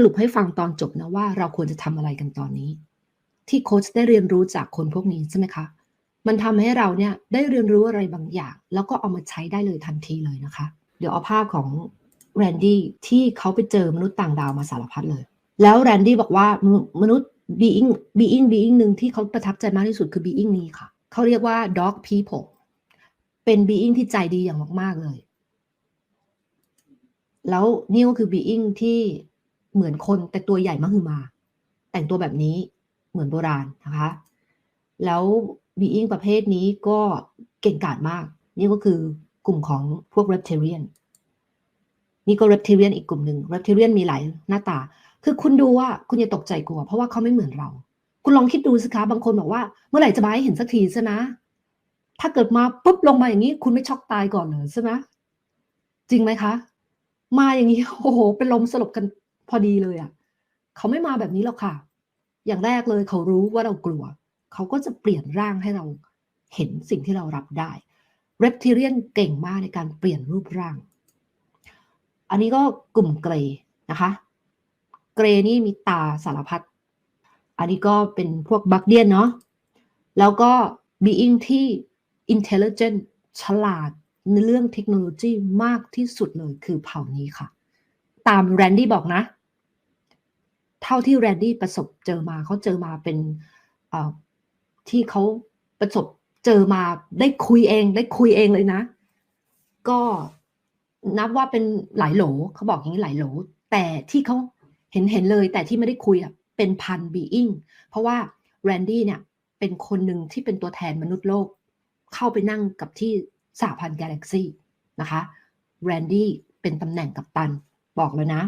สรุปให้ฟังตอนจบนะว่าเราควรจะทำอะไรกันตอนนี้ ที่โค้ชได้เรียนรู้จากคนพวกนี้ใช่ไหมคะ มันทำให้เราเนี่ยได้เรียนรู้อะไรบางอย่าง แล้วก็เอามาใช้ได้เลยทันทีเลยนะคะ เดี๋ยวเอาภาพของแรนดี้ที่เขาไปเจอมนุษย์ต่างดาวมาสารพัดเลย แล้วแรนดี้บอกว่ามนุษย์ being being being หนึ่งที่เขาประทับใจมากที่สุดคือ being นี้ค่ะ เขาเรียกว่า dog people เป็น being ที่ใจดีอย่างมาก ๆ เลย แล้วนี่ก็คือ being ที่ เหมือนคนแต่ตัวใหญ่มากคือมา แต่งตัวแบบนี้เหมือนโบราณนะคะ แล้ว being ประเภทนี้ก็เก่งกาจมาก นี่ก็คือกลุ่มของพวก reptilian นี่ก็ reptilian อีกกลุ่มหนึ่ง reptilian มีหลายหน้าตา คือคุณดูว่าคุณอย่าตกใจกลัว เพราะว่าเขาไม่เหมือนเรา คุณลองคิดดูสิคะบางคนบอกว่า เมื่อไหร่จะมาให้เห็นสักทีใช่ไหมถ้าเกิดมาปุ๊บลงมาอย่างนี้ คุณไม่ช็อกตายก่อนเลยใช่ไหมจริงไหมคะ มาอย่างนี้โอ้โหเป็นลมสลบกัน พอดีเลยอะ่ะเขาไม่มาแบบนี้หรอกค่ะ อย่างแรกเลยเขารู้ว่าเรากลัว เขาก็จะเปลี่ยนร่างให้เราเห็นสิ่งที่เรารับได้เรปทิเรียนเก่งมากในการเปลี่ยนรูปร่าง อันนี้ก็กลุ่มเกรนะคะ เกรนี่มีตาสารพัด อันนี้ก็เป็นพวกบักเดียนเนาะ แล้วก็ being ที่ intelligent ฉลาดในเรื่องเทคโนโลยีมากที่สุดเลยคือเผ่านี้ค่ะ ตามแรนดี้บอกนะ เท่าที่แรนดี้ประสบเจอมาเขาเจอมาเป็นที่เขาประสบเจอมาได้คุยเอง ได้คุยเองเลยนะ ก็นับว่าเป็นหลายโหลเขาบอกอย่างนี้หลายโหล แต่ที่เขาเห็นเห็นเลยแต่ที่ไม่ได้คุยอะเป็นพันบีอิงเพราะว่าแรนดี้เนี่ยเป็นคนหนึ่งที่เป็นตัวแทนมนุษย์โลก เข้าไปนั่งกับที่สหพันธ์กาแล็กซี่นะคะแรนดี้เป็นตำแหน่งกัปตันบอกเลยนะ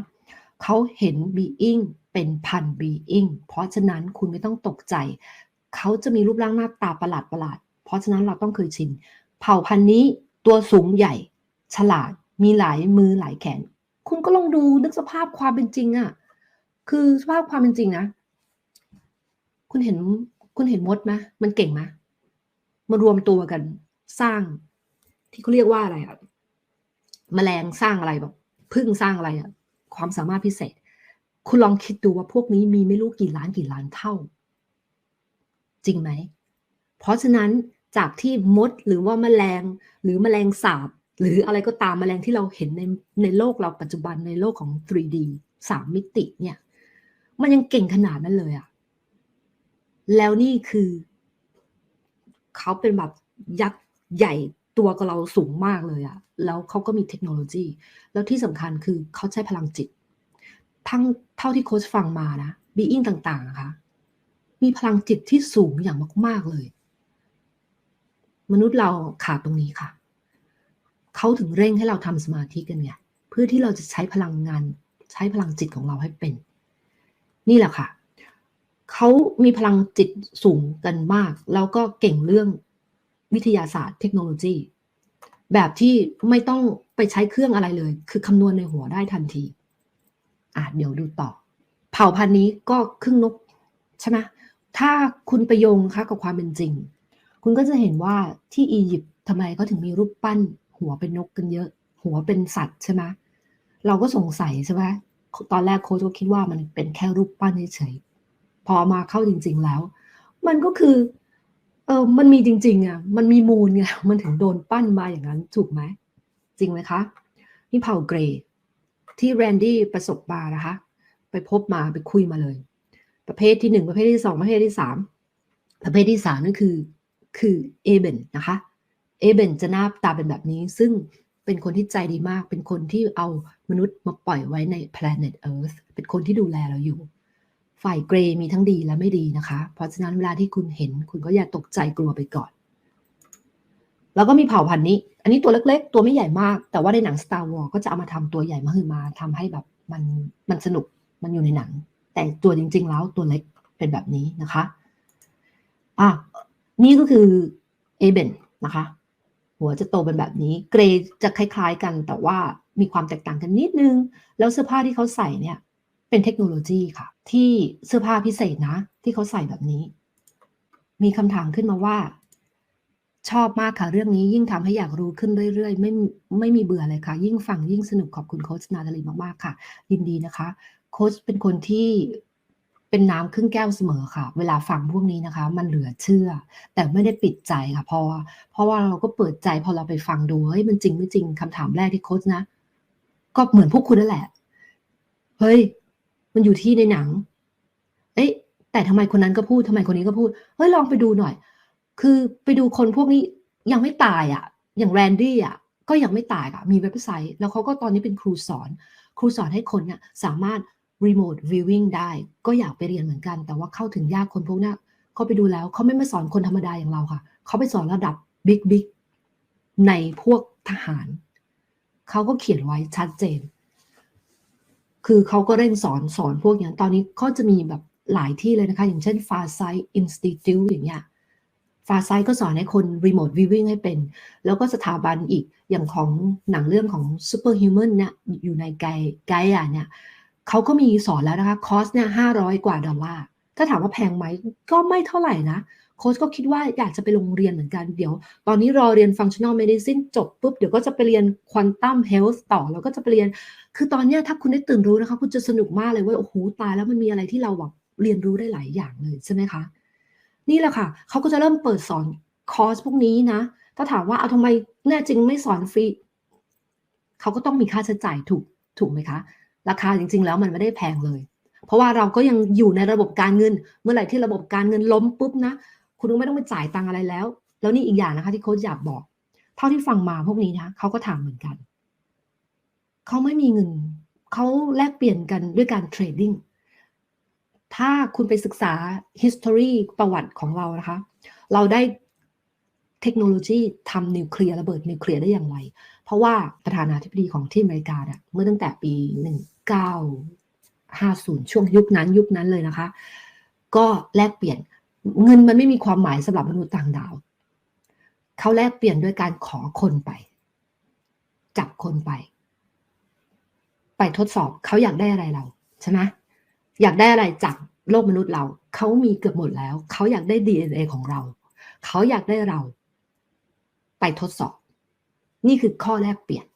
เขาเห็นบีอิง เป็นพันบีอิงเพราะฉะนั้นคุณไม่ต้องตกใจ เขาจะมีรูปร่างหน้าตาประหลาดประหลาด เพราะฉะนั้นเราต้องเคยชิน เผ่าพันธุ์นี้ตัวสูงใหญ่ ฉลาด มีหลายมือหลายแขน คุณก็ลองดูนึกสภาพความเป็นจริงอะคือสภาพความเป็นจริงนะ คุณเห็นคุณเห็นมดไหมมันเก่งไหมมารวมตัวกันสร้าง ที่เขาเรียกว่าอะไรอะแมลงสร้างอะไรแบบพึ่งสร้างอะไรอะความสามารถพิเศษ คุณลองคิดดูว่าพวกนี้มีไม่รู้กี่ล้านกี่ล้านเท่า จริงไหม เพราะฉะนั้นจากที่มดหรือว่าแมลงหรือแมลงสาบ หรืออะไรก็ตามแมลงที่เราเห็นในในโลกเราปัจจุบันในโลกของ 3D สามมิติเนี่ย มันยังเก่งขนาดนั้นเลยอะแล้วนี่คือ เขาเป็นแบบยักษ์ใหญ่ตัวกับเราสูงมากเลยอะแล้วเขาก็มีเทคโนโลยี แล้วที่สำคัญคือเขาใช้พลังจิต ทั้งเท่าที่โค้ชฟังมานะบีอิงต่างๆนะคะมีพลังจิตที่สูงอย่างมาก ๆเลย มนุษย์เราขาดตรงนี้ค่ะ เขาถึงเร่งให้เราทำสมาธิกันไงเพื่อที่เราจะใช้พลังงาน ใช้พลังจิตของเราให้เป็น นี่แหละค่ะ เขามีพลังจิตสูงกันมาก แล้วก็เก่งเรื่องวิทยาศาสตร์เทคโนโลยี แบบที่ไม่ต้องไปใช้เครื่องอะไรเลย คือคำนวณในหัวได้ทันที เดี๋ยวดูต่อ เผ่าพันธุ์นี้ก็ครึ่งนกใช่ไหมถ้าคุณไปโยงคะกับความเป็นจริง คุณก็จะเห็นว่าที่อียิปต์ทำไมเขาถึงมีรูปปั้น หัวเป็นนกกันเยอะ หัวเป็นสัตว์ใช่ไหมเราก็สงสัยใช่ไหมตอนแรกโค้ชก็คิดว่ามันเป็นแค่รูปปั้นเฉยๆพอมาเข้าจริง ๆแล้ว มันก็คือเออมันมีจริง ๆอะมันมีมูลไงมันถึงโดนปั้นมาอย่างนั้นถูกไหมจริงไหมคะนี่เผ่าเกรย์ ที่แรนดี้ประสบมานะคะ ไปพบมาไปคุยมาเลย ประเภทที่หนึ่งประเภทที่สองประเภทที่สามประเภทที่สามนั่นคือคือเอเบนนะคะเอเบนจะหน้าตาเป็นแบบนี้ ซึ่งเป็นคนที่ใจดีมาก เป็นคนที่เอามนุษย์มาปล่อยไว้ใน planet Earth เป็นคนที่ดูแลเราอยู่ ฝ่ายเกรย์มีทั้งดีและไม่ดีนะคะ เพราะฉะนั้นเวลาที่คุณเห็นคุณก็อย่าตกใจกลัวไปก่อน แล้วก็มีเผ่าพันธุ์นี้ อันนี้ตัวเล็กๆ ตัวไม่ใหญ่มาก แต่ว่าในหนัง Star Wars ก็จะเอามาทำตัวใหญ่มาคือมาทำให้แบบมันมันสนุกมันอยู่ในหนัง แต่ตัวจริง ๆ แล้วตัวเล็กเป็นแบบนี้นะคะอะนี่ก็คือเอเบนนะคะ หัวจะโตเป็นแบบนี้ เกรย์จะคล้ายๆ กันแต่ว่ามีความแตกต่างกันนิดนึง แล้วเสื้อผ้าที่เขาใส่เนี่ย เป็นเทคโนโลยีค่ะ ที่เสื้อผ้าพิเศษนะ ที่เขาใส่แบบนี้ มีคำถามขึ้นมาว่า ชอบมากค่ะ เรื่องนี้ยิ่งทำให้อยากรู้ขึ้นเรื่อยๆ ไม่ไม่มีเบื่อเลยค่ะ ยิ่งฟังยิ่งสนุกขอบคุณโค้ชนาทลีมากๆค่ะ ยินดีนะคะ โค้ชเป็นคนที่เป็นน้ำครึ่งแก้วเสมอค่ะ เวลาฟังพวกนี้นะคะ มันเหลือเชื่อ แต่ไม่ได้ปิดใจค่ะเพราะว่าเพราะว่าเราก็เปิดใจพอเราไปฟังดูเฮ้ยมันจริงไม่จริงคำถามแรกที่โค้ชนะ ก็เหมือนพวกคุณนั่นแหละ เฮ้ย มันอยู่ที่ในหนัง เอ๊ะแต่ทำไมคนนั้นก็พูดทำไมคนนี้ก็พูด เฮ้ยลองไปดูหน่อย คือไปดูคนพวกนี้ยังไม่ตายอะ อย่างแรนดี้อะก็ยังไม่ตายอะมีเว็บไซต์ แล้วเขาก็ตอนนี้เป็นครูสอน ครูสอนให้คนเนี่ยสามารถ remote viewing ได้ ก็อยากไปเรียนเหมือนกัน แต่ว่าเข้าถึงยากคนพวกนี้เขาไปดูแล้วเขาไม่มาสอนคนธรรมดาอย่างเราค่ะ เขาไปสอนระดับบิ๊กบิ๊กในพวกทหาร เขาก็เขียนไว้ชัดเจน คือเขาก็เร่งสอนสอนพวกอย่างตอนนี้ก็จะมีแบบหลายที่เลยนะคะ อย่างเช่น Far Sight Institute อย่างเงี้ย Far Sight ก็สอนให้คน remote viewing ให้เป็น แล้วก็สถาบันอีกอย่างของหนังเรื่องของ Superhuman เนี่ยอยู่ในไกไกอะเนี่ยเขาก็มีสอนแล้วนะคะ คอสเนี่ยห้าร้อยกว่าดอลลาร์ ถ้าถามว่าแพงไหมก็ไม่เท่าไหร่นะ โค้ชก็คิดว่าอยากจะไปโรงเรียนเหมือนกัน เดี๋ยว ตอนนี้รอเรียน functional medicine จบปุ๊บ เดี๋ยวก็จะไปเรียน quantum health ต่อ แล้วก็จะไปเรียน คือตอนเนี้ยถ้าคุณได้ตื่นรู้นะคะ คุณจะสนุกมากเลยว่าโอ้โหตายแล้วมันมีอะไรที่เราแบบเรียนรู้ได้หลายอย่างเลยใช่ไหมคะ นี่แหละค่ะเขาก็จะเริ่มเปิดสอนคอร์สพวกนี้นะ ถ้าถามว่าเอาทำไมแน่จริงไม่สอนฟรีเขาก็ต้องมีค่าใช้จ่ายถูกถูกไหมคะ ราคาจริง ๆ แล้วมันไม่ได้แพงเลย เพราะว่าเราก็ยังอยู่ในระบบการเงิน เมื่อไหร่ที่ระบบการเงินล้มปุ๊บนะ คุณก็ไม่ต้องไปจ่ายตังอะไรแล้ว แล้วนี่อีกอย่างนะคะที่โค้ชอยากบอก เท่าที่ฟังมาพวกนี้นะเขาก็ถามเหมือนกัน เขาไม่มีเงิน เขาแลกเปลี่ยนกันด้วยการเทรดดิ้ง ถ้าคุณไปศึกษา history ประวัติของเรานะคะ เราได้เทคโนโลยีทำนิวเคลียร์ระเบิดนิวเคลียร์ได้อย่างไร เพราะว่าประธานาธิบดีของที่อเมริกาเนี่ยเมื่อตั้งแต่ปี 1950 ช่วงยุคนั้นยุคนั้นเลยนะคะ ก็แลกเปลี่ยนเงินมันไม่มีความหมายสำหรับมนุษย์ต่างดาว เขาแลกเปลี่ยนด้วยการขอคนไป จับคนไป ไปทดสอบเขาอยากได้อะไรเราใช่ไหม อยากได้อะไรจากโลกมนุษย์เราเขามีเกือบหมดแล้ว เขาอยากได้ DNA ของเรา เขาอยากได้เรา ไปทดสอบ นี่คือข้อแรกเปลี่ยน